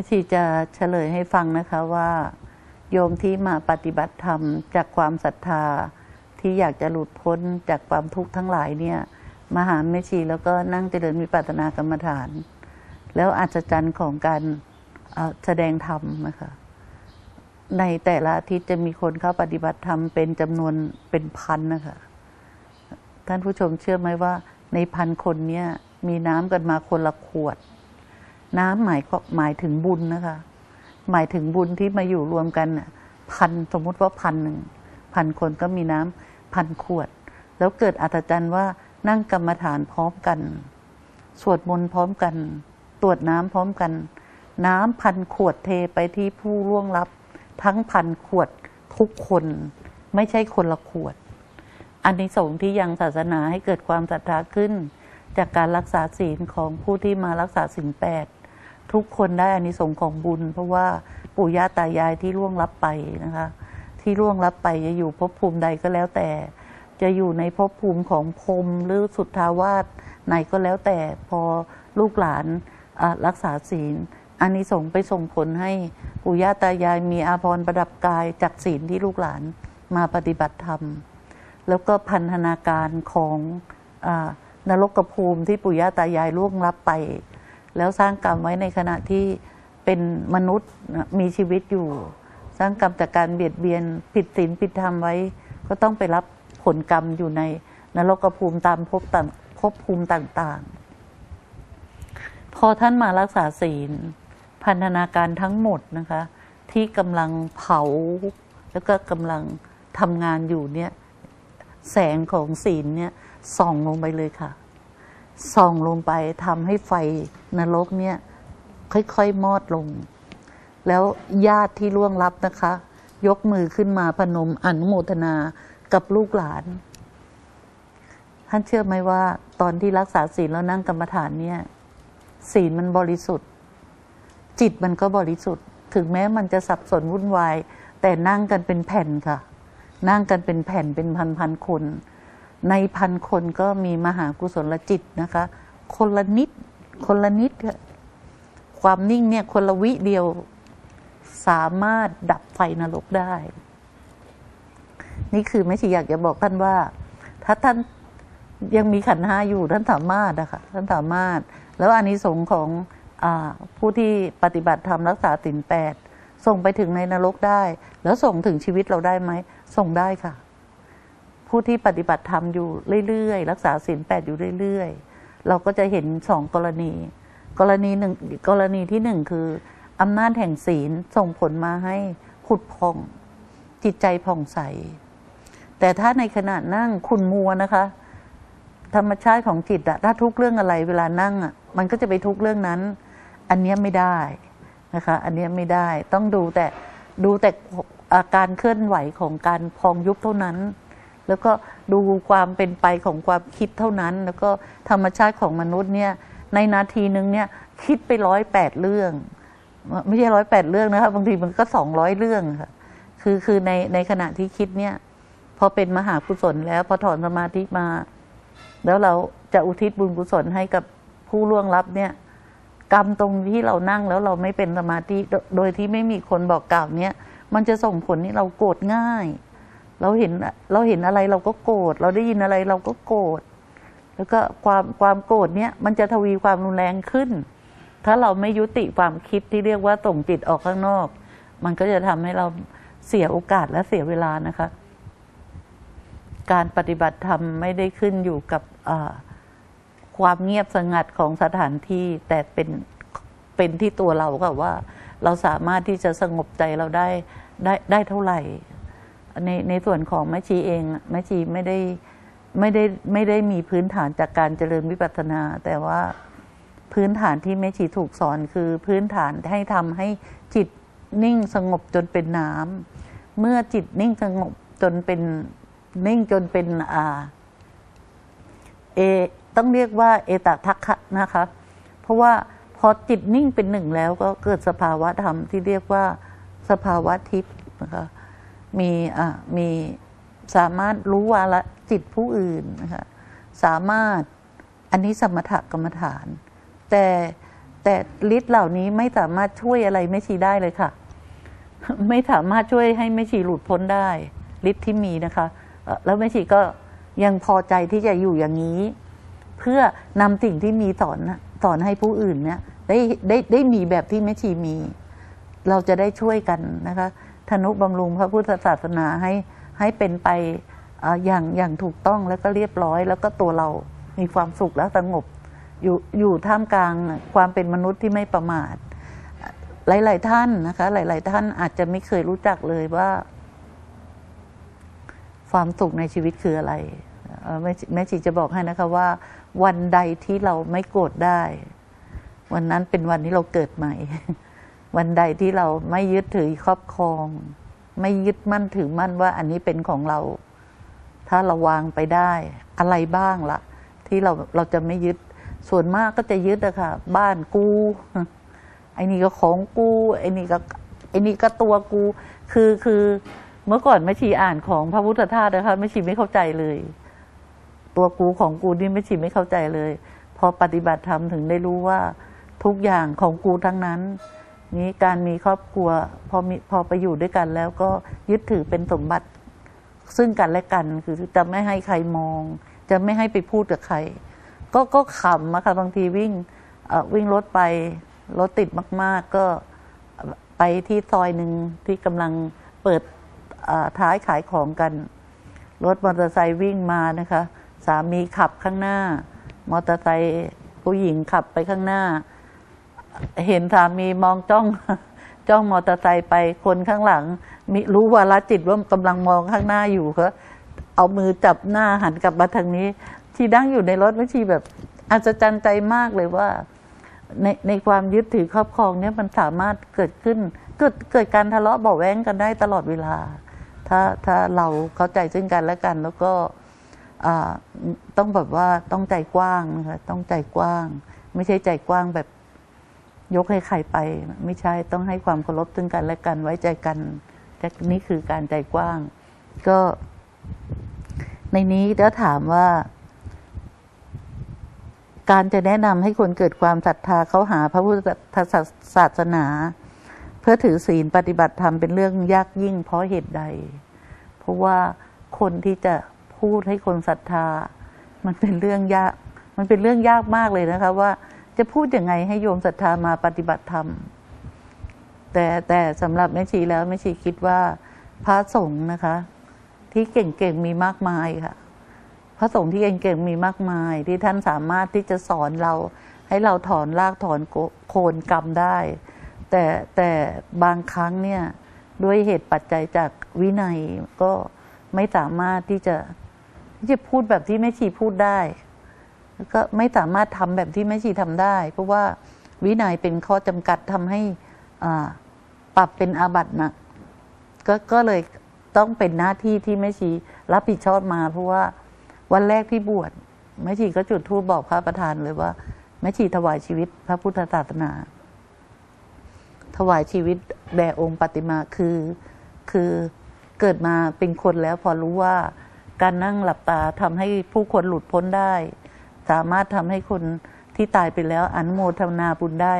แม่ชีจะเฉลยให้ฟังนะคะว่า โยมที่มาปฏิบัติธรรมจากความศรัทธาที่อยากจะหลุดพ้นจากความทุกข์ทั้งหลายเนี่ยมาหาแม่ชีแล้วก็นั่งเจริญวิปัสสนากรรมฐาน แล้วอัศจรรย์ของการแสดงธรรมนะคะในแต่ละอาทิตย์จะมีคนเข้าปฏิบัติธรรมเป็นจำนวนเป็นพันนะคะท่านผู้ชมเชื่อไหมว่าในพันคนเนี่ยมีน้ำกันมาคนละขวด น้ำหมายก็หมายถึงบุญนะคะ หมายถึงบุญที่มาอยู่รวมกันน่ะพันสมมุติว่าพันหนึ่งพันคนก็มีน้ำพันขวด แล้วเกิดอัศจรรย์ว่านั่งกรรมฐานพร้อมกัน สวดมนต์พร้อมกัน ตรวจน้ำพร้อมกัน น้ำพันขวดเทไปที่ผู้ล่วงลับ ทั้งพันขวดทุกคน ไม่ใช่คนละขวด อันนี้สงที่ยังศาสนาให้เกิดความศรัทธาขึ้น จากการรักษาศีลของผู้ที่มารักษาศีลแปด ทุกคนได้อานิสงส์ของบุญ เพราะว่าปู่ย่าตายายที่ล่วงลับไปนะคะ ที่ล่วงลับไปจะอยู่ภพภูมิใดก็แล้วแต่ จะอยู่ในภพภูมิของพรมหรือสุทธาวาสไหนก็แล้วแต่พอลูกหลานรักษาศีลอานิสงส์ไปส่งผลให้ปู่ย่าตายายมีอาภรณ์ประดับกายจากศีลที่ลูกหลานมาปฏิบัติธรรม แล้วก็พันธนาการของอนรกภูมิที่ปู่ย่าตายายล่วงลับไป แล้วสร้างกรรมไว้ในขณะที่เป็นมนุษย์มีชีวิตอยู่ สร้างกรรมจากการเบียดเบียนผิดศีลผิดธรรมไว้ ก็ต้องไปรับผลกรรมอยู่ในนรกภูมิตามภพต่างภพภูมิต่างๆ พอท่านมารักษาศีล พันธนาการทั้งหมดนะคะ ที่กำลังเผา แล้วก็กำลังทำงานอยู่เนี่ย แสงของศีลเนี่ยส่องลงไปเลยค่ะ ส่องลงไปทำให้ไฟนรกเนี่ยค่อยๆมอดลง แล้วญาติที่ล่วงลับนะคะ ยกมือขึ้นมาพนมอนุโมทนากับลูกหลาน ท่านเชื่อไหมว่าตอนที่รักษาศีลแล้วนั่งกรรมฐานเนี่ย ศีลมันบริสุทธิ์ จิตมันก็บริสุทธิ์ ถึงแม้มันจะสับสนวุ่นวาย แต่นั่งกันเป็นแผ่นค่ะ นั่งกันเป็นแผ่นเป็นพันพันๆคน ในพันคนก็มีมหากุศลจิตนะคะ คนละนิด คนละนิดค่ะความนิ่งเนี่ยคนละวิเดียวสามารถดับไฟนรกได้ นี่คือไม่ใช่อยากจะบอกท่านว่า ถ้าท่านยังมีขันห้าอยู่ท่านสามารถนะคะท่านสามารถ แล้วอานิสงส์ของอผู้ที่ปฏิบัติธรรมรักษาศีลแปดส่งไปถึงในนรกได้ แล้วส่งถึงชีวิตเราได้ไหม ส่งได้ค่ะ ผู้ที่ปฏิบัติธรรมอยู่เรื่อยๆ รักษาศีลแปดอยู่เรื่อยๆ เราก็จะเห็นสองกรณี กรณีหนึ่งกรณีที่หนึ่งคืออำนาจแห่งศีลส่งผลมาให้ผุดพอง จิตใจผ่องใส แต่ถ้าในขณะนั่งคุณมัวนะคะ ธรรมชาติของจิตอะถ้าทุกเรื่องอะไรเวลานั่งอะมันก็จะไปทุกเรื่องนั้น อันนี้ไม่ได้นะคะ อันนี้ไม่ได้ต้องดูแต่ดูแต่อาการเคลื่อนไหวของการพองยุบเท่านั้น แล้วก็ดูความเป็นไปของความคิดเท่านั้น แล้วก็ธรรมชาติของมนุษย์เนี่ยในนาทีหนึ่งเนี่ยคิดไปร้อยแปดเรื่อง ไม่ใช่ร้อยแปดเรื่องนะคะบางทีมันก็สองร้อยเรื่องค่ะคือคือในในขณะที่คิดเนี่ยพอเป็นมหากุศลแล้วพอถอนสมาธิมา แล้วเราจะอุทิศบุญกุศลให้กับผู้ล่วงลับเนี่ยกรรมตรงที่เรานั่งแล้วเราไม่เป็นสมาธิโดยที่ไม่มีคนบอกกล่าวเนี่ยมันจะส่งผลให้เราโกรธง่าย เราเห็นเราเห็นอะไรเราก็โกรธเราได้ยินอะไรเราก็โกรธแล้วก็ความความโกรธเนี่ยมันจะทวีความรุนแรงขึ้น ถ้าเราไม่ยุติความคิดที่เรียกว่าส่งจิตออกข้างนอก มันก็จะทำให้เราเสียโอกาสและเสียเวลานะคะ การปฏิบัติธรรมไม่ได้ขึ้นอยู่กับความเงียบสงัดของสถานที่แต่เป็นเป็นที่ตัวเราค่ะว่า เราสามารถที่จะสงบใจเราได้ได้ได้เท่าไหร่ ในในส่วนของแม่ชีเองแม่ชีไม่ได้ไม่ได้ไม่ได้มีพื้นฐานจากการเจริญวิปัสสนา แต่ว่าพื้นฐานที่แม่ชีถูกสอนคือพื้นฐานให้ทำให้จิตนิ่งสงบจนเป็นน้ำเมื่อจิตนิ่งสงบจนเป็นนิ่งจนเป็นอ่าเอต้องเรียกว่าเอตทัคคะนะคะ เพราะว่าพอจิตนิ่งเป็นหนึ่งแล้วก็เกิดสภาวะธรรมที่เรียกว่าสภาวะทิพย์นะคะ มีอ่ามีสามารถรู้วาระจิตผู้อื่นนะคะสามารถอันนี้สมถกรรมฐาน แต่แต่ฤทธิ์เหล่านี้ไม่สามารถช่วยอะไรแม่ชีได้เลยค่ะ ไม่สามารถช่วยให้แม่ชีหลุดพ้นได้ฤทธิ์ที่มีนะคะแล้วแม่ชีก็ยังพอใจที่จะอยู่อย่างนี้ เพื่อนำสิ่งที่มีสอนสอนให้ผู้อื่นเนี่ยได้ได้ได้มีแบบที่แม่ชีมี เราจะได้ช่วยกันนะคะ ธนุบำรุงพระพุทธศาสนาให้ให้เป็นไปอย่างอย่างถูกต้องแล้วก็เรียบร้อย แล้วก็ตัวเรามีความสุขและสงบ อยู่อยู่ท่ามกลางความเป็นมนุษย์ที่ไม่ประมาท หลาย ๆ ท่านนะคะ หลาย ๆ ท่านอาจจะไม่เคยรู้จักเลยว่า ความสุขในชีวิตคืออะไรแม่ชีแม่ชีจะบอกให้นะคะว่า วันใดที่เราไม่โกรธได้ วันนั้นเป็นวันที่เราเกิดใหม่ วันใดที่เราไม่ยึดถือครอบครอง ไม่ยึดมั่นถือมั่นว่าอันนี้เป็นของเรา ถ้าเราวางไปได้อะไรบ้างละที่เราเราจะไม่ยึดส่วนมากก็จะยึดอะค่ะ บ้านกูไอ้นี่ก็ของกูไอ้นี่ก็ไอ้นี่ก็ตัวกู คือคือเมื่อก่อนแม่ชีอ่านของพระพุทธทาสนะคะแม่ชีไม่เข้าใจเลย ตัวกูของกูนี่แม่ชีไม่เข้าใจเลย พอปฏิบัติธรรมถึงได้รู้ว่าทุกอย่างของกูทั้งนั้น นี้การมีครอบครัวพอมีพอไปอยู่ด้วยกันแล้วก็ยึดถือเป็นสมบัติ ซึ่งกันและกันคือจะไม่ให้ใครมอง จะไม่ให้ไปพูดกับใคร ก็ก็ขำอะค่ะบางทีวิ่งวิ่งรถไปรถติดมาก ๆ ก็ไปที่ซอยหนึ่งที่กำลังเปิดท้ายขายของกัน รถมอเตอร์ไซค์วิ่งมานะคะ สามีขับข้างหน้า มอเตอร์ไซค์ผู้หญิงขับไปข้างหน้า เห็นสามีมองจ้อง จ้องมอเตอร์ไซค์ไปคนข้างหลังมีรู้วาระจิตว่ากำลังมองข้างหน้าอยู่ก็เอามือจับหน้าหันกลับมาทางนี้ ที่นั่งอยู่ในรถไม่ชีแบบอัศจรรย์ใจมากเลยว่า ในในความยึดถือครอบครองเนี่ยมันสามารถเกิดขึ้น เกิดเกิดการทะเลาะเบาแว้งกันได้ตลอดเวลา ถ้าถ้าเราเข้าใจซึ่งกันและกัน แล้วก็อ่าต้องแบบว่าต้องใจกว้างนะคะต้องใจกว้าง ไม่ใช่ใจกว้างแบบ ยกให้ใครไป ไม่ใช่ต้องให้ความเคารพซึ่งกันและกันไว้ใจกันนี่คือการใจกว้าง ก็ ในนี้ถ้าถามว่า การจะแนะนำให้คนเกิดความศรัทธาเขาหาพระพุทธศาสนา เพื่อถือศีลปฏิบัติธรรมเป็นเรื่องยากยิ่งเพราะเหตุใด เพราะว่าคนที่จะพูดให้คนศรัทธา มันเป็นเรื่องยาก มันเป็นเรื่องยากมากเลยนะคะว่า จะพูดยังไงให้โยมศรัทธามาปฏิบัติธรรม แต่แต่สำหรับแม่ชีแล้วแม่ชีคิดว่าพระสงฆ์นะคะ ที่เก่งๆมีมากมายค่ะ พระสงฆ์ที่เก่งๆมีมากมาย ที่ท่านสามารถที่จะสอนเรา ให้เราถอนรากถอนโคนกรรมได้ แต่แต่บางครั้งเนี่ยด้วยเหตุปัจจัยจากวินัยก็ไม่สามารถที่จะที่จะพูดแบบที่แม่ชีพูดได้ ก็ไม่สามารถทำแบบที่แม่ชีทำได้ เพราะว่าวินัยเป็นข้อจำกัดทำให้ปรับเป็นอาบัติหนักก็ก็เลยต้องเป็นหน้าที่ที่แม่ชีรับผิดชอบมา เพราะว่าวันแรกที่บวชแม่ชีก็จุดธูปบอกพระประธานเลยว่าแม่ชีถวายชีวิตพระพุทธศาสนา ถวายชีวิตแด่องค์ปฏิมาคือคือเกิดมาเป็นคนแล้วพอรู้ว่าการนั่งหลับตาทำให้ผู้คนหลุดพ้นได้ สามารถทำให้คนที่ตายไปแล้วอนุโมทนาบุญได้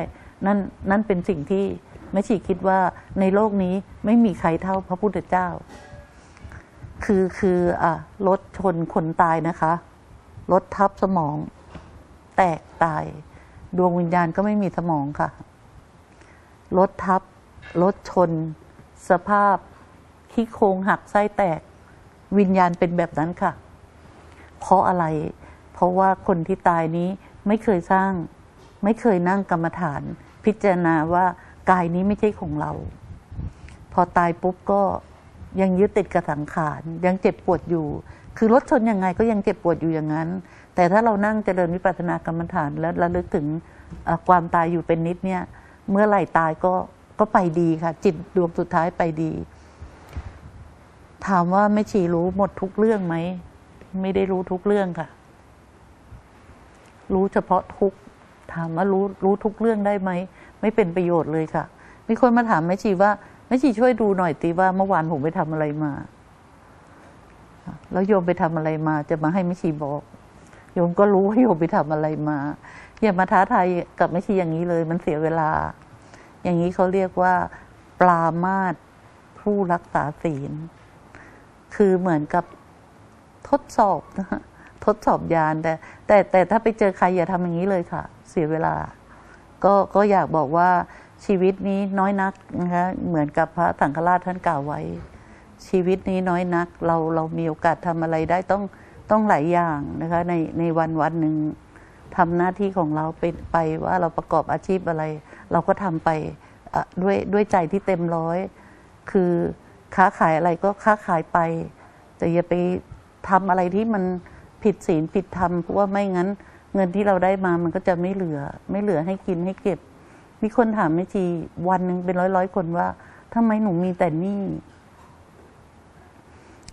นั่นนั่นเป็นสิ่งที่แม่ชีคิดว่าในโลกนี้ไม่มีใครเท่าพระพุทธเจ้า คือคืออะรถชนคนตายนะคะรถทับสมอง แตกตาย ดวงวิญญาณก็ไม่มีสมองค่ะรถทับรถชน สภาพขี้โครงหักไส้แตก วิญญาณเป็นแบบนั้นค่ะ เพราะอะไร ราะว่าคนที่ตายนี้ไม่เคยสร้าง ไม่เคยนั่งกรรมฐาน พิจารณาว่ากายนี้ไม่ใช่ของเรา พอตายปุ๊บก็ยังยึดติดกับสังขารยังเจ็บปวดอยู่ คือรถชนยังไงก็ยังเจ็บปวดอยู่อย่างนั้น แต่ถ้าเรานั่งเจริญวิปัสสนากรรมฐานแล้วระลึกถึงความตายอยู่เป็นนิดเนี่ย เมื่อไหร่ตายก็ก็ไปดีค่ะ จิตดวงสุดท้ายไปดี ถามว่าไม่ชีรู้หมดทุกเรื่องไหม ไม่ได้รู้ทุกเรื่องค่ะ รู้เฉพาะทุกถามว่ารู้รู้ทุกเรื่องได้ไหม ไม่เป็นประโยชน์เลยค่ะ มีคนมาถามแม่ชีว่าแม่ชีช่วยดูหน่อยตีว่าเมื่อวานผมไปทำอะไรมาแล้วโยมไปทำอะไรมา จะมาให้แม่ชีบอกโยมก็รู้ว่าโยมไปทำอะไรมา อย่ามาท้าทายกับไม่ชีอย่างนี้เลย มันเสียเวลา อย่างนี้เขาเรียกว่า ปรามาสผู้รักษาศีล คือเหมือนกับทดสอบนะ ทดสอบยานแต่แต่แต่ถ้าไปเจอใครอย่าทำอย่างนี้เลยค่ะ เสียเวลา ก็ก็อยากบอกว่าชีวิตนี้น้อยนักนะคะเหมือนกับพระสังฆราชท่านกล่าวไว้ ชีวิตนี้น้อยนัก เราเรามีโอกาสทำอะไรได้ต้องต้องหลายอย่างนะคะในในวันวันหนึ่งทำหน้าที่ของเราไปไปว่าเราประกอบอาชีพอะไร เราก็ทำไปด้วยด้วยใจที่เต็มร้อย คือค้าขายอะไรก็ค้าขายไป แต่อย่าไปทำอะไรที่มัน ผิดศีลผิดธรรมเพราะว่าไม่งั้น เงินที่เราได้มามันก็จะไม่เหลือ ไม่เหลือให้กินให้เก็บ มีคนถามแม่ชีวันหนึ่งเป็นร้อยร้อยคนว่าทำไมหนูมีแต่หนี้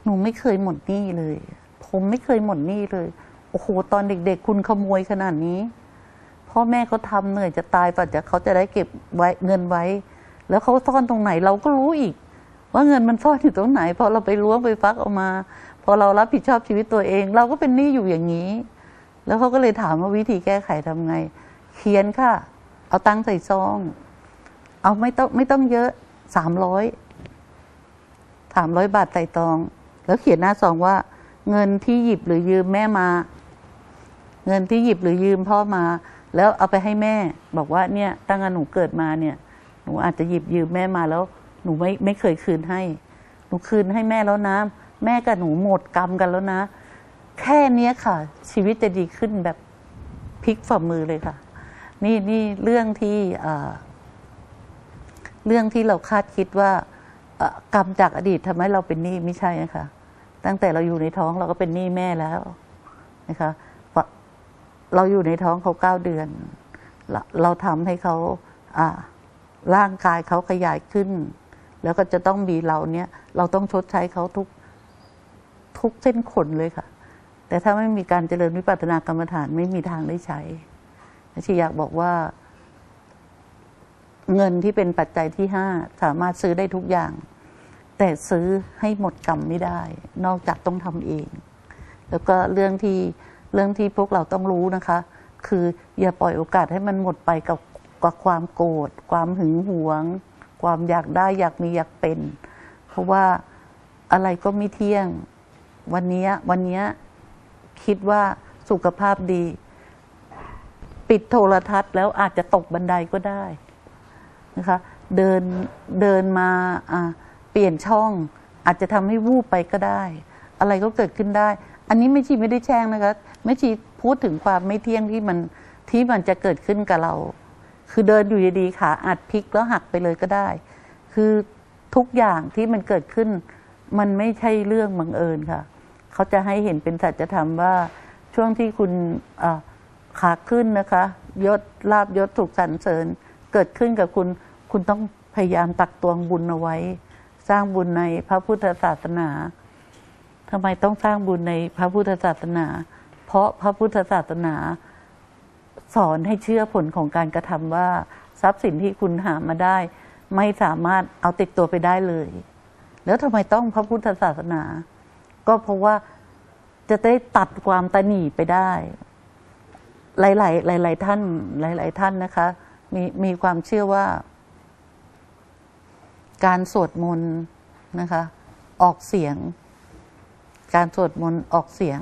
หนูไม่เคยหมดหนี้เลย ผมไม่เคยหมดหนี้เลยโอ้โหตอนเด็ก ๆ คุณขโมยขนาดนี้พ่อแม่เขาทำเหนื่อยจะตายป่ะจะเขาจะได้เก็บไว้เงินไว้ แล้วเขาซ่อนตรงไหนเราก็รู้อีก ว่าเงินมันซ่อนอยู่ตรงไหนพอเราไปล้วงไปฟักออกมา อเรารับผิดชอบชีวิตตัวเอง เราก็เป็นหนี้อยู่อย่างนี้ แล้วเขาก็เลยถามว่าวิธีแก้ไขทำไง เขียนค่ะ เอาตังค์ใส่ซอง เอาไม่ต้องไม่ต้องเยอะสามร้อยสามร้อยบาทใส่ตอง แล้วเขียนหน้าซองว่า เงินที่หยิบหรือยืมแม่มา เงินที่หยิบหรือยืมพ่อมา แล้วเอาไปให้แม่ บอกว่าเนี่ย ตั้งแต่หนูเกิดมาเนี่ย หนูอาจจะหยิบยืมแม่มาแล้ว หนูไม่ไม่เคยคืนให้ หนูคืนให้แม่แล้วนะ แม่กับหนูหมดกรรมกันแล้วนะ แค่เนี้ยค่ะ ชีวิตจะดีขึ้นแบบพลิกฝ่ามือเลยค่ะ นี่นี่เรื่องที่เรื่องที่เราคาดคิดว่ากรรมจากอดีตทำให้เราเป็นหนี้ไม่ใช่นะคะตั้งแต่เราอยู่ในท้องเราก็เป็นหนี้แม่แล้วนะคะเราอยู่ในท้องเขาเก้าเดือน เราเราทำให้เขาอ่าร่างกายเขาขยายขึ้น แล้วก็จะต้องมีเราเนี่ย เราต้องชดใช้เขาทุก ทุกเส้นขนเลยค่ะ แต่ถ้าไม่มีการเจริญวิปัสสนากรรมฐานไม่มีทางได้ใช้ชีอยากบอกว่า เงินที่เป็นปัจจัยที่ห้าสามารถซื้อได้ทุกอย่าง แต่ซื้อให้หมดกรรมไม่ได้ นอกจากต้องทำเอง แล้วก็เรื่องที่เรื่องที่พวกเราต้องรู้นะคะ คืออย่าปล่อยโอกาสให้มันหมดไปกับกับความโกรธความหึงหวง ความอยากได้อยากมีอยากเป็น เพราะว่าอะไรก็ไม่เที่ยง วันนี้วันนี้คิดว่าสุขภาพดี ปิดโทรทัศน์แล้วอาจจะตกบันไดก็ได้นะคะ เดินเดินมาอ่าเปลี่ยนช่องอาจจะทำให้วูบไปก็ได้ อะไรก็เกิดขึ้นได้ อันนี้ไม่ชีไม่ได้แช่งนะคะไม่ชีพูดถึงความไม่เที่ยงที่มันที่มันจะเกิดขึ้นกับเรา คือเดินอยู่ดีๆขาอาจพลิกแล้วหักไปเลยก็ได้ คือทุกอย่างที่มันเกิดขึ้น มันไม่ใช่เรื่องบังเอิญค่ะ เขาจะให้เห็นเป็นสัจธรรมว่าช่วงที่คุณขาขึ้นนะคะยศลาบยศถูกสรรเสริญ เกิดขึ้นกับคุณคุณต้องพยายามตักตวงบุญเอาไว้ สร้างบุญในพระพุทธศาสนาทำไมต้องสร้างบุญในพระพุทธศาสนา เพราะพระพุทธศาสนา สอนให้เชื่อผลของการกระทำว่า ทรัพย์สินที่คุณหามาได้ ไม่สามารถเอาติดตัวไปได้เลย แล้วทำไมต้องพระพุทธศาสนา ก็เพราะว่าจะได้ตัดความตะหนีไปได้ หลายๆหลาย ๆ ท่าน หลาย ๆ ท่านนะคะ มีมีความเชื่อว่า การสวดมนต์นะคะ ออกเสียง การสวดมนต์ออกเสียง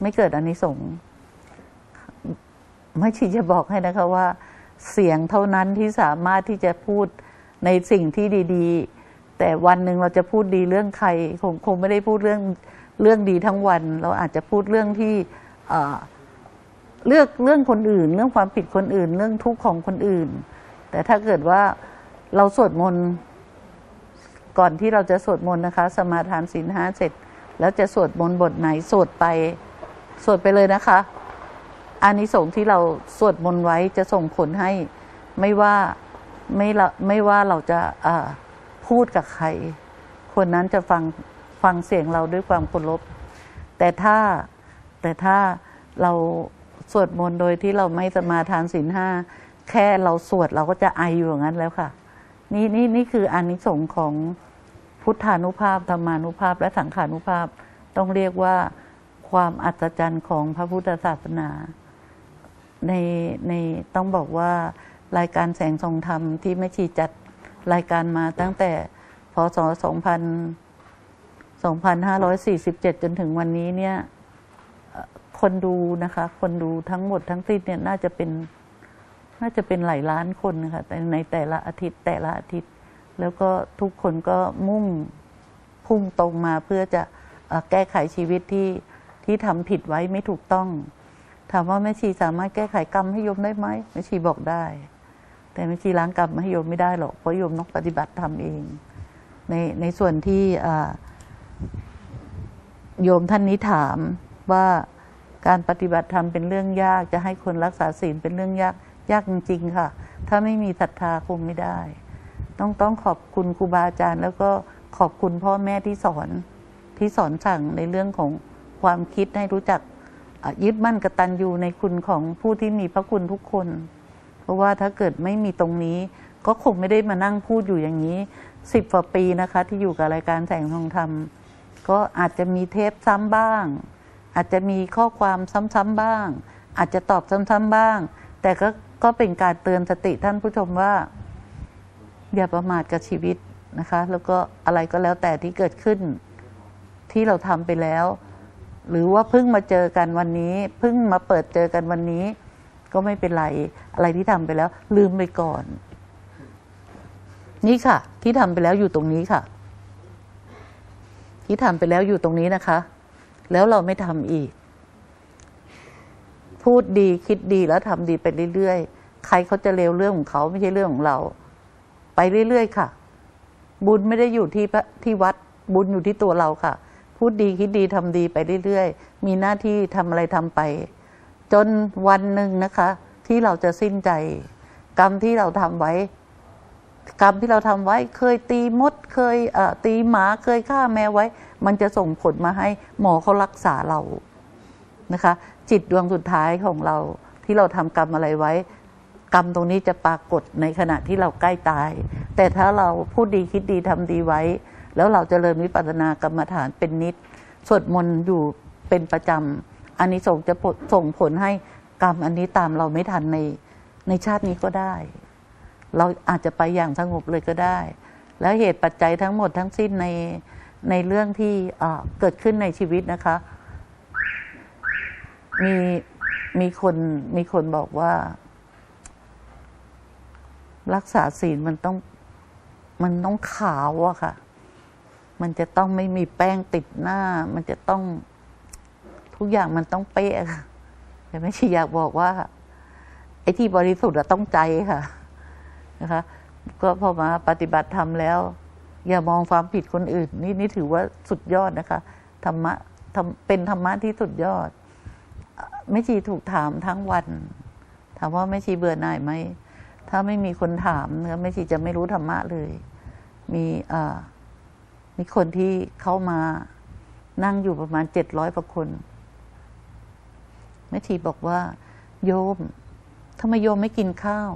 ไม่เกิดอานิสงส์ไม่ชีจะบอกให้นะคะว่า เสียงเท่านั้นที่สามารถที่จะพูดในสิ่งที่ดี ๆ แต่วันหนึ่งเราจะพูดดีเรื่องใครคงคงไม่ได้พูดเรื่องเรื่องดีทั้งวัน เราอาจจะพูดเรื่องที่เลือกเรื่องคนอื่น เรื่องความผิดคนอื่น เรื่องทุกข์ของคนอื่น แต่ถ้าเกิดว่าเราสวดมนต์ก่อนที่เราจะสวดมนต์นะคะ สมาทานศีลห้าเสร็จ แล้วจะสวดมนต์บทไหนสวดไปสวดไปเลยนะคะอานิสงส์ที่เราสวดมนต์ไว้จะส่งผลให้ไม่ว่าไม่ละไม่ว่าเราจะอ่า พูดกับใคร คนนั้นจะฟังฟังเสียงเราด้วยความเคารพแต่ถ้าแต่ถ้าเราสวดมนต์โดยที่เราไม่สมาทานศีลห้าแค่เราสวดเราก็จะไออยู่อย่างนั้นแล้วค่ะ นี่นี่นี่คืออานิสงส์ของพุทธานุภาพธรรมานุภาพ และสังขานุภาพ ต้องเรียกว่าความอัศจรรย์ของพระพุทธศาสนา ในในต้องบอกว่ารายการแสงทรงธรรมที่แม่ชีจัด รายการมาตั้งแต่พศ 2547 จนถึงวันนี้เนี่ยคนดูนะคะ คนดูทั้งหมดทั้งสิ้นเนี่ยน่าจะเป็นน่าจะเป็นหลายล้านคนนะคะแต่ในแต่ละอาทิตย์แต่ละอาทิตย์ แล้วก็ทุกคนก็มุ่งพุ่งตรงมาเพื่อจะแก้ไขชีวิตที่ที่ทำผิดไว้ไม่ถูกต้อง ถามว่าแม่ชีสามารถแก้ไขกรรมให้โยมได้ไหมแม่ชีบอกได้ แต่แม่ชีล้างกรรมให้โยมไม่ได้หรอกเพราะโยมต้องปฏิบัติทำเอง ในในส่วนที่อ่าโยมท่านนี้ถามว่าการปฏิบัติธรรมเป็นเรื่องยากจะให้คนรักษาศีลเป็นเรื่องยากยากจริงๆค่ะ ถ้าไม่มีศรัทธาคงไม่ได้ ต้องต้องขอบคุณครูบาอาจารย์ แล้วก็ขอบคุณพ่อแม่ที่สอนที่สอนสั่งในเรื่องของความคิดให้รู้จักยึดมั่นกตัญญูในคุณของผู้ที่มีพระคุณทุกคน เพราะว่าถ้าเกิดไม่มีตรงนี้ ก็คงไม่ได้มานั่งพูดอยู่อย่างนี้สิบกว่าปีนะคะ ที่อยู่กับรายการแสงทองธรรม ก็อาจจะมีเทปซ้ำบ้าง อาจจะมีข้อความซ้ำๆบ้าง อาจจะตอบซ้ำๆบ้าง แต่ก็ก็เป็นการเตือนสติท่านผู้ชมว่า อย่าประมาทกับชีวิตนะคะ แล้วก็อะไรก็แล้วแต่ที่เกิดขึ้น ที่เราทำไปแล้ว หรือว่าเพิ่งมาเจอกันวันนี้ เพิ่งมาเปิดเจอกันวันนี้ ก็ไม่เป็นไร อะไรที่ทำไปแล้ว ลืมไปก่อน นี่ค่ะ ที่ทำไปแล้วอยู่ตรงนี้ค่ะ ที่ทำไปแล้วอยู่ตรงนี้นะคะ แล้วเราไม่ทำอีก พูดดีคิดดีแล้วทำดีไปเรื่อยๆ ใครเขาจะเลวเรื่องของเขาไม่ใช่เรื่องของเรา ไปเรื่อยๆค่ะ บุญไม่ได้อยู่ที่พระที่วัดบุญอยู่ที่ตัวเราค่ะ พูดดีคิดดีทำดีไปเรื่อยๆ มีหน้าที่ทำอะไรทำไป จนวันหนึ่งนะคะ ที่เราจะสิ้นใจ กรรมที่เราทำไว้ กรรมที่เราทำไว้ เคยตีมดเคยเตีหมาเคยฆ่าแมวไว้ มันจะส่งผลมาให้หมอเขารักษาเรานะคะ จิตดวงสุดท้ายของเราที่เราทำกรรมอะไรไว้ กรรมตรงนี้จะปรากฏในขณะที่เราใกล้ตาย แต่ถ้าเราพูดดีคิดดีทำดีไว้ แล้วเราจเจริญวิปัสสนากรรมฐานเป็นนิดสวดมนต์อยู่เป็นประจำ อันนี้ส่งจะส่งผลให้กรรมอันนี้ตามเราไม่ทันในในชาตินี้ก็ได้ เราอาจจะไปอย่างสงบเลยก็ได้ แล้วเหตุปัจจัยทั้งหมดทั้งสิ้นในในเรื่องที่เอ่อเกิดขึ้นในชีวิตนะคะ มีมีคนมีคนบอกว่า รักษาศีลมันต้องมันต้องขาวอะค่ะ มันจะต้องไม่มีแป้งติดหน้า มันจะต้อง ทุกอย่างมันต้องเป๊ะค่ะแต่ไม่ใช่อยากบอกว่า ไอ้ที่บริสุทธิ์ต้องใจค่ะนะคะ ก็พอมาปฏิบัติธรรมแล้ว อย่ามองความผิดคนอื่น นี่นี่ถือว่าสุดยอดนะคะธรรมะทำเป็นธรรมะที่สุดยอดแม่ชีถูกถามทั้งวัน ถามว่าแม่ชีเบื่อหน่ายไหมถ้าไม่มีคนถามเนื้อแม่ชีจะไม่รู้ธรรมะเลย มีอ่ามีคนที่เข้ามานั่งอยู่ประมาณเจ็ดร้อยกว่าคน แม่ชีบอกว่า โยมทำไมโยมไม่กินข้าว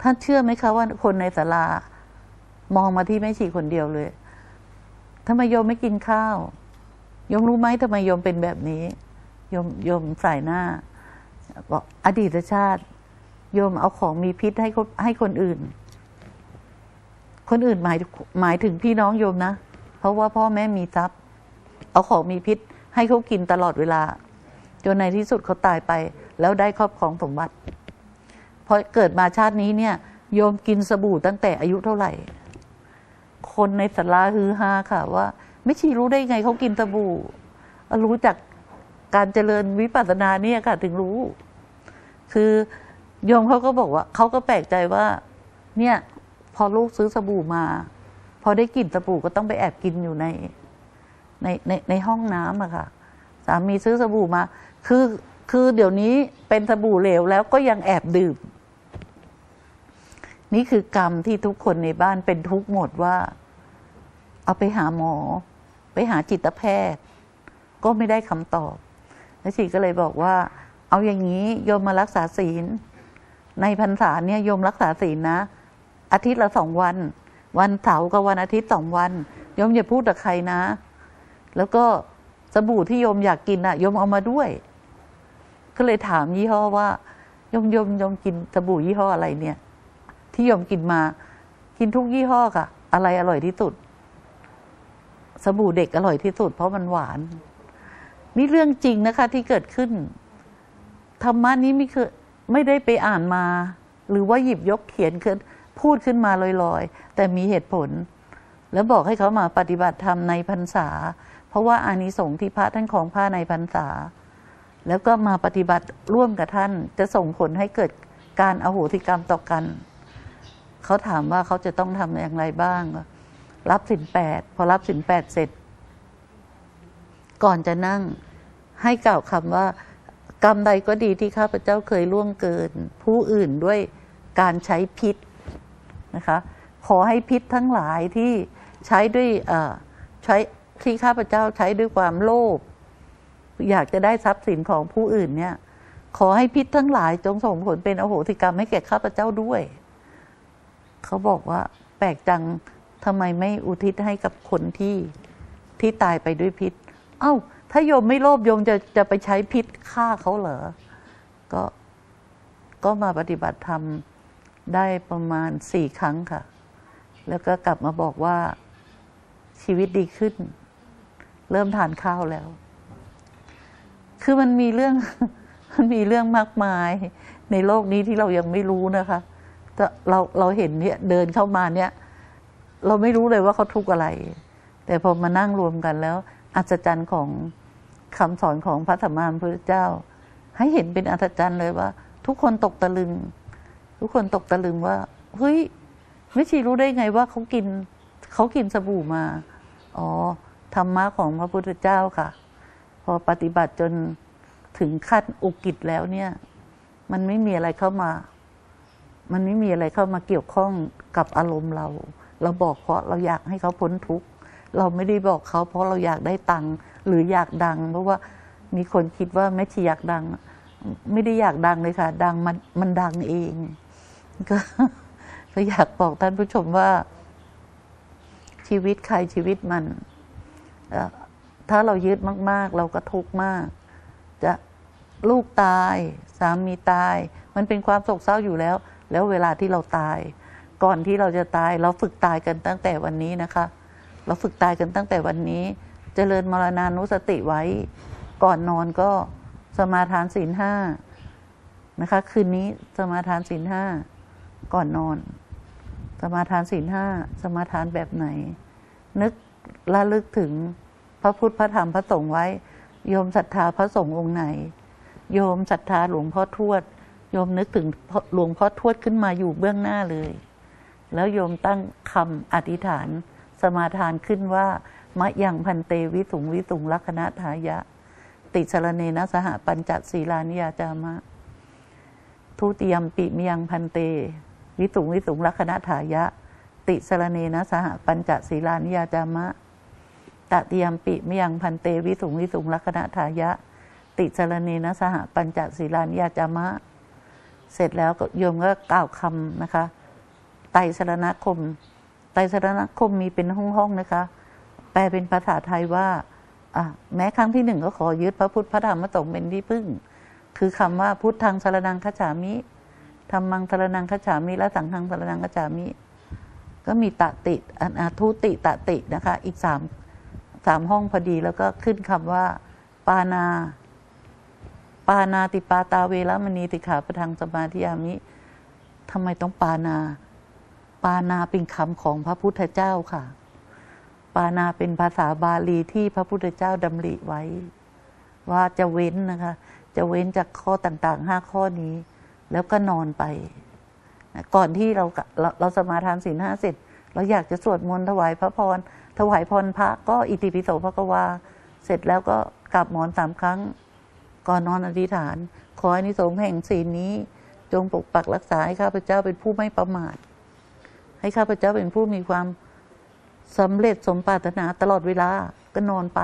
ท่านเชื่อไหมคะว่าคนในศาลามองมาที่แม่ชีคนเดียวเลยทำไมโยมไม่กินข้าว โยมรู้ไหมทำไมโยมเป็นแบบนี้ โยมโยมสายหน้า บอกอดีตชาติ โยมเอาของมีพิษให้ให้คนอื่น คนอื่นหมายหมายถึงพี่น้องโยมนะ เพราะว่าพ่อแม่มีทรัพย์ เอาของมีพิษให้เขากินตลอดเวลา จนในที่สุดเขาตายไป แล้วได้ครอบครองสมบัติพอเกิดมาชาตินี้เนี่ย โยมกินสบู่ตั้งแต่อายุเท่าไหร่ คนในสาราฮือฮาค่ะ ว่าไม่ชีรู้ได้ไงเขากินสบู่ รู้จากการเจริญวิปัสสนาเนี่ยค่ะ ถึงรู้ คือโยมเขาก็บอกว่าเขาก็แปลกใจว่า เนี่ย พอลูกซื้อสบู่มา พอได้กลิ่นสบู่ก็ต้องไปแอบกินอยู่ในในในในห้องน้ำอะค่ะสามีซื้อสบู่มา คือคือเดี๋ยวนี้เป็นสบู่เหลวแล้วก็ยังแอบดื่ม นี่คือกรรมที่ทุกคนในบ้านเป็นทุกหมดว่า เอาไปหาหมอ ไปหาจิตแพทย์ ก็ไม่ได้คำตอบ แล้วชีก็เลยบอกว่า เอาอย่างนี้โยมมารักษาศีล ในพรรษาเนี่ยโยมรักษาศีลนะ อาทิตย์ละสองวัน วันเสาร์กับวันอาทิตย์สองวันโยมอย่าพูดกับใครนะ แล้วก็สบู่ที่โยมอยากกินอะโยมเอามาด้วย ก็เลยถามยี่ห้อว่ายมยมยมกินสบู่ยี่ห้ออะไรเนี่ย ที่ยมกินมา กินทุกยี่ห้อค่ะ อะไรอร่อยที่สุด สบู่เด็กอร่อยที่สุด เพราะมันหวาน นี่เรื่องจริงนะคะ ที่เกิดขึ้นธรรมะนี้ไม่เคยไม่ได้ไปอ่านมา หรือว่าหยิบยกเขียนขึ้นพูดขึ้นมาลอยๆ แต่มีเหตุผล แล้วบอกให้เขามาปฏิบัติธรรมในพรรษา เพราะว่าอานิสงส์ที่พระท่านของผ้าในพรรษา แล้วก็มาปฏิบัติร่วมกับท่านจะส่งผลให้เกิดการอโหสิกรรมต่อกัน เขาถามว่าเขาจะต้องทำอย่างไรบ้าง รับสินแปดพอรับสินแปดเสร็จ ก่อนจะนั่งให้กล่าวคำว่า กรรมใดก็ดีที่ข้าพเจ้าเคยล่วงเกิน ผู้อื่นด้วยการใช้พิษนะคะ ขอให้พิษทั้งหลายที่ใช้ด้วยเอ่อใช้ที่ข้าพเจ้าใช้ด้วยความโลภ อยากจะได้ทรัพย์สินของผู้อื่นเนี่ย ขอให้พิษทั้งหลายจงส่งผลเป็นอโหสิกรรมให้แก่ข้าพเจ้าด้วย เขาบอกว่า แปลกจังทำไมไม่อุทิศให้กับคนที่ที่ตายไปด้วยพิษ เอ้า ถ้าโยมไม่โลภโยมจะจะไปใช้พิษฆ่าเขาเหรอ ก็ก็มาปฏิบัติธรรมได้ประมาณสี่ครั้งค่ะ แล้วก็กลับมาบอกว่าชีวิตดีขึ้น เริ่มทานข้าวแล้ว คือมันมีเรื่อง มันมีเรื่องมากมาย ในโลกนี้ที่เรายังไม่รู้นะคะแต่เราเราเห็นเนี่ยเดินเข้ามาเนี่ย เราไม่รู้เลยว่าเขาทุกข์อะไร แต่พอมานั่งรวมกันแล้ว อัศจรรย์ของคำสอนของพระธรรมามพุทธเจ้า ให้เห็นเป็นอัศจรรย์เลยว่า ทุกคนตกตะลึง ทุกคนตกตะลึงว่าเฮ้ยไม่ชีรู้ได้ไงว่าเขากินเขากินสบู่มา อ๋อธรรมะของพระพุทธเจ้าค่ะ พอปฏิบัติจนถึงขั้นอุกิจแล้วเนี่ย มันไม่มีอะไรเข้ามา มันไม่มีอะไรเข้ามาเกี่ยวข้องกับอารมณ์เรา เราบอกเพราะเราอยากให้เขาพ้นทุกข์เราไม่ได้บอกเขาเพราะเราอยากได้ตังค์หรืออยากดัง เพราะว่ามีคนคิดว่าแม่ชีอยากดัง ไม่ได้อยากดังเลยค่ะ ดังมันมันดังเอง ก็ก็อยากบอกท่านผู้ชมว่า ชีวิตใครชีวิตมันอ่อ ถ้าเรายึดมาก ๆ เราก็ทุกข์มาก จะลูกตายสามีตาย มันเป็นความโศกเศร้าอยู่แล้ว แล้วเวลาที่เราตาย ก่อนที่เราจะตายเราฝึกตายกันตั้งแต่วันนี้นะคะ เราฝึกตายกันตั้งแต่วันนี้เจริญมรณานุสติไว้ ก่อนนอนก็สมาทานศีลห้านะคะ คืนนี้สมาทานศีลห้าก่อนนอน สมาทานศีลห้าสมาทานแบบไหน นึกระลึกถึง ระพุทธพระธรรมพระสงฆ์ไว้ โยมศรัทธาพระสงฆ์องค์ไหน โยมศรัทธาหลวงพ่อทวด โยมนึกถึงหลวงพ่อทวดขึ้นมาอยู่เบื้องหน้าเลย แล้วโยมตั้งคำอธิษฐานสมาทานขึ้นว่ามะยังพันเตวิสุงวิสุงลักขณทายะ ติสรเนนะสหปัญจศีลานิยาจามะ ทุติยมปิมยังพันเต วิสุงวิสุงลักขณทายะ ติสรเนนะสหปัญจศีลานิยาจามะ ตติยมปิมยังพันเตวิสุงวิสุงลักขณทายะ ติสรเนนะสหปัญจศีลานิยาจามะ เสร็จแล้วโยมก็กล่าวคำนะคะ ไตรสรณคม ไตรสรณคมมีเป็นห้องๆนะคะ แปลเป็นภาษาไทยว่าแม้ครั้งที่หนึ่งก็ขอยึดพระพุทธพระธรรมพระสงฆ์เป็นที่พึ่ง คือคำว่าพุทธังสารนังคัจามิธรรมังสารนังคัจามิ และสังฆังสรนังคัจามิ ก็มีตติอนาทุติตตินะคะ อีกสาม สามห้องพอดีแล้วก็ขึ้นคำว่า ปานา ปานาติปาตาเวรมณีติขาประทังสมาธิยามิทำไมต้องปานา ปานาเป็นคำของพระพุทธเจ้าค่ะ ปานาเป็นภาษาบาลีที่พระพุทธเจ้าดำริไว้ ว่าจะเว้นนะคะ จะเว้นจากข้อต่างๆห้าข้อนี้ แล้วก็นอนไป ก่อนที่เราเราเราสมาทานศีลห้าเสร็จ เราอยากจะสวดมนต์ถวายพระพร ถวายพรพระก็อิติปิโสพระกวา เสร็จแล้วก็กลับหมอนสามครั้ง ก่อนนอนอธิษฐาน ขออานิสงส์แห่งศีลนี้ จงปกปักรักษาให้ข้าพเจ้าเป็นผู้ไม่ประมาท ให้ข้าพเจ้าเป็นผู้มีความสำเร็จสมปรารถนาตลอดเวลาก็นอนไป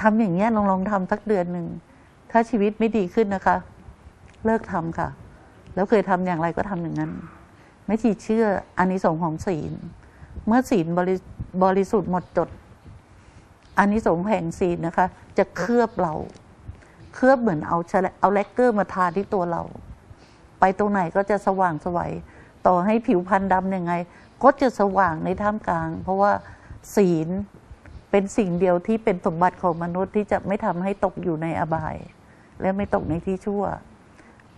ทำอย่างเงี้ยลองลองทำสักเดือนหนึ่ง ถ้าชีวิตไม่ดีขึ้นนะคะ เลิกทำค่ะ แล้วเคยทำอย่างไรก็ทำอย่างนั้น ไม่ชีเชื่ออานิสงส์ของศีล เมื่อศีลบริ บริสุทธิ์หมดจดอานิสงส์แห่งศีลนะคะ จะเคลือบเรา เคลือบเหมือนเอาแฉลเอาแลกเกอร์มาทาที่ตัวเรา ไปตรงไหนก็จะสว่างสวัยต่อให้ผิวพรรณดำยังไง ก็จะสว่างในท่ามกลาง เพราะว่าศีลเป็นสิ่งเดียวที่เป็นสมบัติของมนุษย์ที่จะไม่ทำให้ตกอยู่ในอบาย และไม่ตกในที่ชั่ว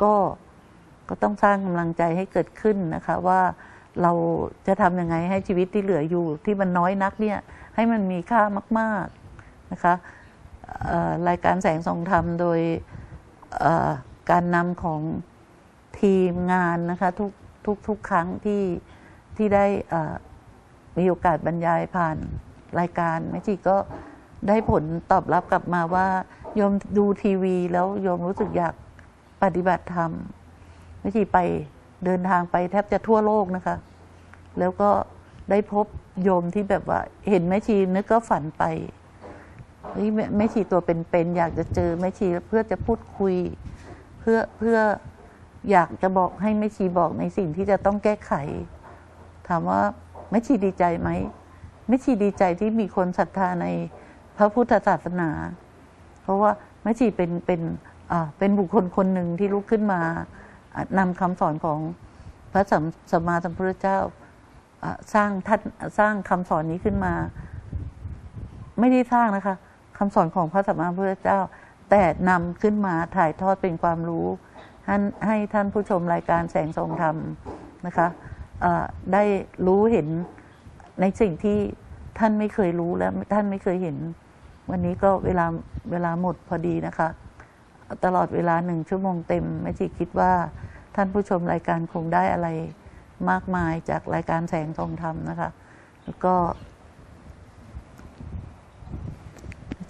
ก็ก็ต้องสร้างกำลังใจให้เกิดขึ้นนะคะว่า เราจะทำยังไงให้ชีวิตที่เหลืออยู่ที่มันน้อยนักเนี่ยให้มันมีค่ามาก ๆนะคะรายการแสงส่องธรรมโดยการนำของทีมงานนะคะทุกทุกทุกครั้งที่ที่ได้มีโอกาสบรรยายผ่านรายการแม่ชีก็ได้ผลตอบรับกลับมาว่าโยมดูทีวีแล้วโยมรู้สึกอยากปฏิบัติธรรมแม่ชีไปเดินทางไปแทบจะทั่วโลกนะคะ แล้วก็ได้พบโยมที่แบบว่า เห็นแม่ชีนึกก็ฝันไปเฮ้ยแม่แม่ชีตัวเป็นๆอยากจะเจอแม่ชีเพื่อจะพูดคุย เพื่อเพื่ออยากจะบอกให้แม่ชีบอกในสิ่งที่จะต้องแก้ไข ถามว่าแม่ชีดีใจไหมแม่ชีดีใจที่มีคนศรัทธาในพระพุทธศาสนา เพราะว่าแม่ชีเป็นเป็นเป็นบุคคลคนหนึ่งที่ลุกขึ้นมานำคำสอนของพระสัมมาสัมพุทธเจ้า สร้างท่านสร้างคำสอนนี้ขึ้นมา ไม่ได้สร้างนะคะคำสอนของพระสัมมาสัมพุทธเจ้า แต่นำขึ้นมาถ่ายทอดเป็นความรู้ให้ให้ท่านผู้ชมรายการแสงทรงธรรมนะคะได้รู้เห็นในสิ่งที่ท่านไม่เคยรู้และท่านไม่เคยเห็น วันนี้ก็เวลาเวลาหมดพอดีนะคะ ตลอดเวลาหนึ่งชั่วโมงเต็มแม่ชีคิดว่าท่านผู้ชมรายการคงได้อะไร มากมายจากรายการแสงทองธรรมนะคะ แล้วก็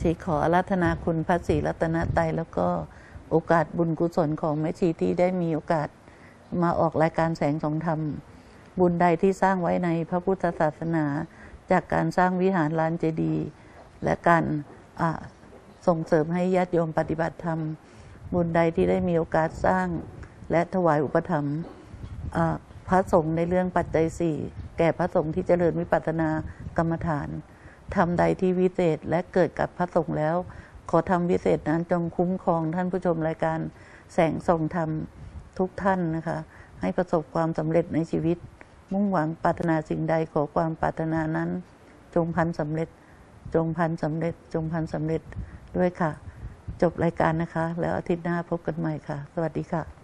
ชีขอรัธนาคุณพระศรีรัตนตยแล้วก็โอกาสบุญกุศลของแม่ชีที่ได้มีโอกาสมาออกรายการแสงทองธรรม บุญใดที่สร้างไว้ในพระพุทธศาสนา จากการสร้างวิหารลานเจดีย์และการส่งเสริมให้ญาติโยมปฏิบัติธรรม บุญใดที่ได้มีโอกาสสร้างและถวายอุปถัมภ์ พระสงฆ์ในเรื่องปัจจัยสี่แก่พระสงฆ์ที่เจริญวิปัสสนากรรมฐานทำใดที่วิเศษและเกิดกับพระสงฆ์แล้ว ขอทำวิเศษนั้นจงคุ้มครองท่านผู้ชมรายการแสงส่องธรรมทุกท่านนะคะ ให้ประสบความสำเร็จในชีวิต มุ่งหวังปรารถนาสิ่งใดขอความปรารถนานั้น จงพันสำเร็จ จงพันสำเร็จ จงพันสำเร็จด้วยค่ะ จบรายการนะคะ แล้วอาทิตย์หน้าพบกันใหม่ค่ะ สวัสดีค่ะ